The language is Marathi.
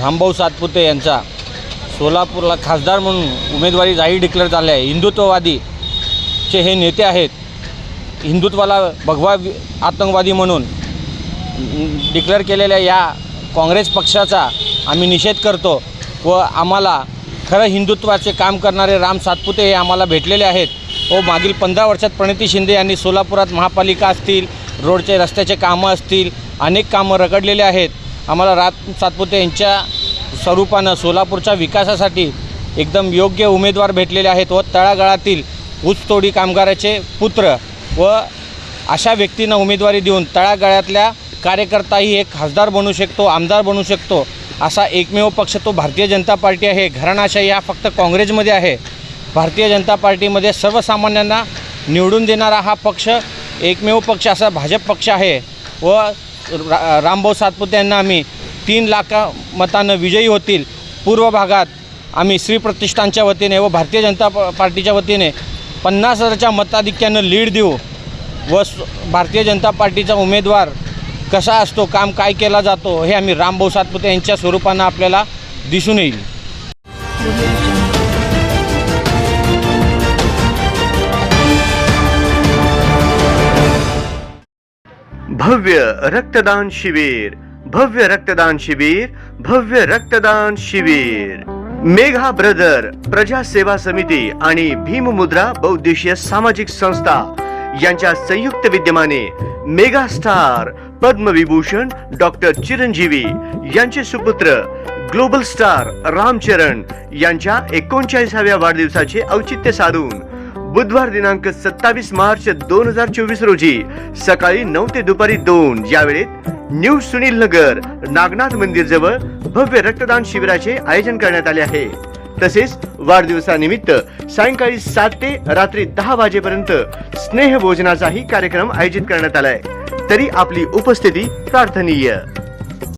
रामभाऊ सातपुते यांचा सोलापूरला खासदार म्हणून उमेदवारी जाहीर डिक्लेअर झाले आहे. हिंदुत्ववादी चे हे नेते आहेत. हिंदुत्वाला भगवा आतंकवादी म्हणून डिक्लेअर केलेल्या या काँग्रेस पक्षाचा आम्ही निषेध करतो व आम्हाला खरं हिंदुत्वाचे काम करणारे राम सातपुते हे आम्हाला भेटलेले आहेत. व मागील पंधरा वर्षात प्रणिती शिंदे यांनी सोलापुरात महापालिका असतील रोडचे रस्त्याचे कामं असतील अनेक कामं रगडलेले आहेत. आम्हाला रात सातपुते यांच्या स्वरूपानं सोलापूरच्या विकासासाठी एकदम योग्य उमेदवार भेटलेले आहेत व तळागाळातील ऊसतोडी कामगाराचे पुत्र व अशा व्यक्तींना उमेदवारी देऊन तळागाळातल्या कार्यकर्ताही एक खासदार बनू शकतो आमदार बनू शकतो असा एकमेव पक्ष तो भारतीय जनता पार्टी आहे. घराणाशाही हा फक्त काँग्रेसमध्ये आहे. भारतीय जनता पार्टीमध्ये सर्वसामान्यांना निवडून देणारा हा पक्ष एकमेव पक्ष असा भाजप पक्ष आहे व रा रामभाऊ सातपुते यांना आम्ही तीन लाखा मतानं विजयी होतील. पूर्व भागात आम्ही श्री प्रतिष्ठानच्या वतीने व भारतीय जनता पार्टीच्या वतीने पन्नास हजारच्या मताधिक्यानं लीड देऊ व भारतीय जनता पार्टीचा उमेदवार कसा असतो काम काय केला जातो हे आम्ही रामभाऊ सातपुते यांच्या स्वरूपानं आपल्याला दिसून येईल. भव्य रक्तदान शिबिर भव्य रक्तदान शिबिर भव्य रक्तदान शिबिर. मेघा ब्रदर प्रजा सेवा समिती आणि भीममुद्रा बहुद्देशीय सामाजिक संस्था यांच्या संयुक्त विद्यमाने mega star Padma Vibhushan doctor Chiranjeevi यांचे सुपुत्र ग्लोबल स्टार रामचरण यांच्या एकोणचाळीसाव्या वाढदिवसाचे औचित्य साधून बुधवार दिनांक सत्तावीस मार्च दोन हजार चोवीस रोजी सकाळी नऊ ते दुपारी दोन. या वेळेत न्यू सुनील नगर नागनाथ मंदिर जवळ भव्य रक्तदान शिबिराचे आयोजन करण्यात आले आहे. तसेच वाढदिवसानिमित्त सायंकाळी सात ते रात्री दहा वाजेपर्यंत स्नेह भोजनाचाही कार्यक्रम आयोजित करण्यात आलाय. तरी आपली उपस्थिती प्रार्थनीय.